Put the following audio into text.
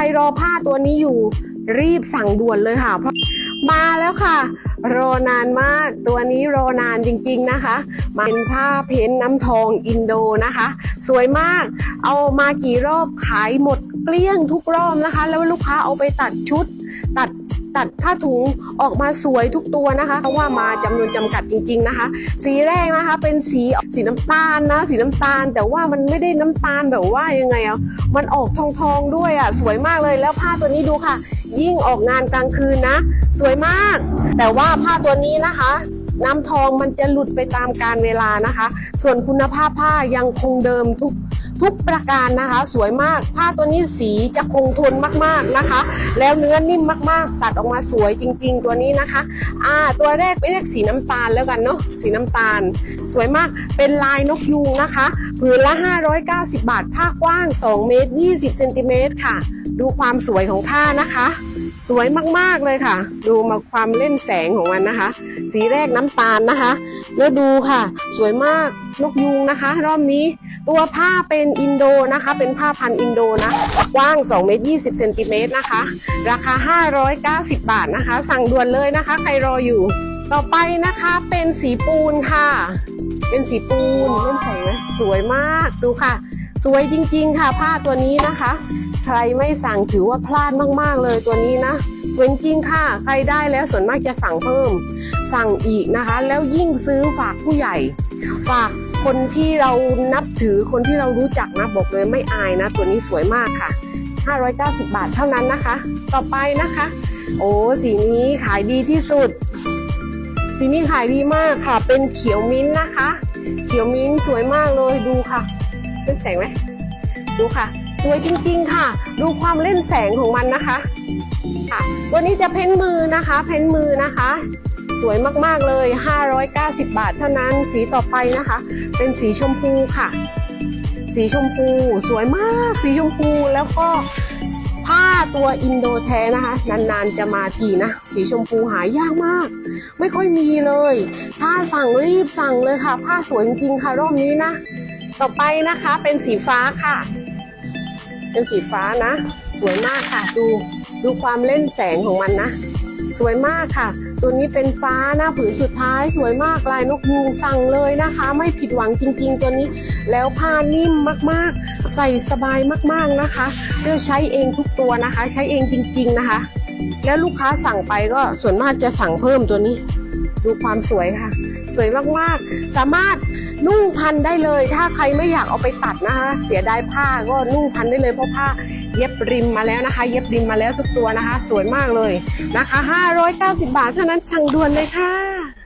รรอผ้าตัวนี้อยู่รีบสั่งด่วนเลยค่ะ เพราะมาแล้วค่ะ รอนานมากตัวนี้รอนานจริงๆนะคะมาเป็นผ้าเพ้นน้ำทองอินโดนะคะ สวยมากเอามากี่รอบขายหมดเกลี้ยงทุกรอบนะคะ แล้วลูกค้าเอาไปตัดชุด ตัดตัดผ้าถุงออกมาสวยทุกตัวนะคะ เพราะว่ามาจำนวนจำกัดจริง ๆนะคะ สีแรกนะคะเป็นสีสีน้ำตาลนะ สีน้ำตาล แต่ว่ามันไม่ได้น้ำตาลแบบว่ายังไงอะมันออกทองทองๆด้วยอะสวยมากเลยแล้วผ้าตัวนี้ดูค่ะ ยิ่งออกงานกลางคืนนะ สวยมาก แต่ว่าผ้าตัวนี้นะคะน้ำทองมันจะหลุดไปตามการเวลานะคะ ส่วนคุณภาพผ้ายังคงเดิมทุก ทุกประการนะคะ สวยมากผ้าตัวนี้สีจะคงทนมากๆนะคะ แล้วเนื้อนิ่มมากๆ ตัดออกมาสวยจริง ๆ ตัวนี้นะคะอ่าตัวแรกเป็นเรียกสีน้ำตาลแล้วกันเนาะสีน้ำตาล สวยมากเป็นลายนกยูงนะคะผืนละ 590 บาทผ้ากว้าง 2 เมตร 20เซนติเมตรค่ะ ดูความสวยของผ้านะคะ สวยมากๆเลยค่ะ ดูมาความเล่นแสงของมันนะคะ สีแรกน้ำตาลนะคะ แล้วดูค่ะ สวยมากนกยูงนะคะ รอบนี้ ตัวผ้าเป็นอินโดนะคะ เป็นผ้าพันอินโดนะกว้าง2เมตร20เซนติเมตรนะคะ ราคา 590 บาทนะคะ สั่งด่วนเลยนะคะ ใครรออยู่ ต่อไปนะคะเป็นสีปูนค่ะ เป็นสีปูนเล่นแสงนะสวยมากดูค่ะ สวยจริงๆค่ะผ้าตัวนี้นะคะ ใครไม่สั่งถือว่าพลาดมากๆเลยตัวนี้นะสวยจริงค่ะ ใครได้แล้วส่วนมากจะสั่งเพิ่ม สั่งอีกนะคะ แล้วยิ่งซื้อฝากผู้ใหญ่ ฝาก คนที่เรานับถือคนที่เรารู้จักนะบอกเลยไม่อายนะ ตัวนี้สวยมากค่ะ 590 บาทเท่านั้นนะคะ ต่อไปนะคะ โอ้สีนี้ขายดีที่สุด สีนี้ขายดีมากค่ะ เป็นเขียวมิ้นนะคะ เขียวมิ้นสวยมากเลยดูค่ะเล่นแสงไหมดูค่ะ สวยจริงๆค่ะ ดูความเล่นแสงของมันนะคะ ค่ะ ตัวนี้จะเพ้นมือนะคะ เพ้นมือนะคะ สวยมากๆเลย 590 บาทเท่านั้นสีต่อไปนะคะ เป็นสีชมพูค่ะ สีชมพูสวยมากสีชมพูแล้วก็ผ้าตัวอินโดแท้นะคะ นานๆจะมาทีนะ สีชมพูหายากมาก ไม่ค่อยมีเลย ถ้าสั่งรีบสั่งเลยค่ะ ผ้าสวยจริงๆค่ะรอบนี้นะ ต่อไปนะคะเป็นสีฟ้าค่ะ เป็นสีฟ้านะ สวยมากค่ะดูดูความเล่นแสงของมันนะ สวยมากค่ะ ตัวนี้เป็นฟ้าหน้าผืนสุดท้าย สวยมากลายนกยูงสั่งเลยนะคะ ไม่ผิดหวังจริงๆ ตัวนี้แล้วผ้านิ่มมากๆ ใส่สบายมากๆนะคะเลือกใช้เองทุกตัวนะคะ ใช้เองจริง ๆนะคะ แล้วลูกค้าสั่งไปก็ส่วนมากจะสั่งเพิ่มตัวนี้ ดูความสวยค่ะ สวยมากๆ สามารถ นุ่งพันได้เลย ถ้าใครไม่อยากเอาไปตัดนะคะ เสียดายผ้าก็นุ่งพันได้เลยเพราะผ้าเย็บริมมาแล้วนะคะ เย็บริมมาแล้วทุกตัวนะคะ สวยมากเลยนะคะ 590 บาทเท่านั้นสั่งด่วนเลยค่ะ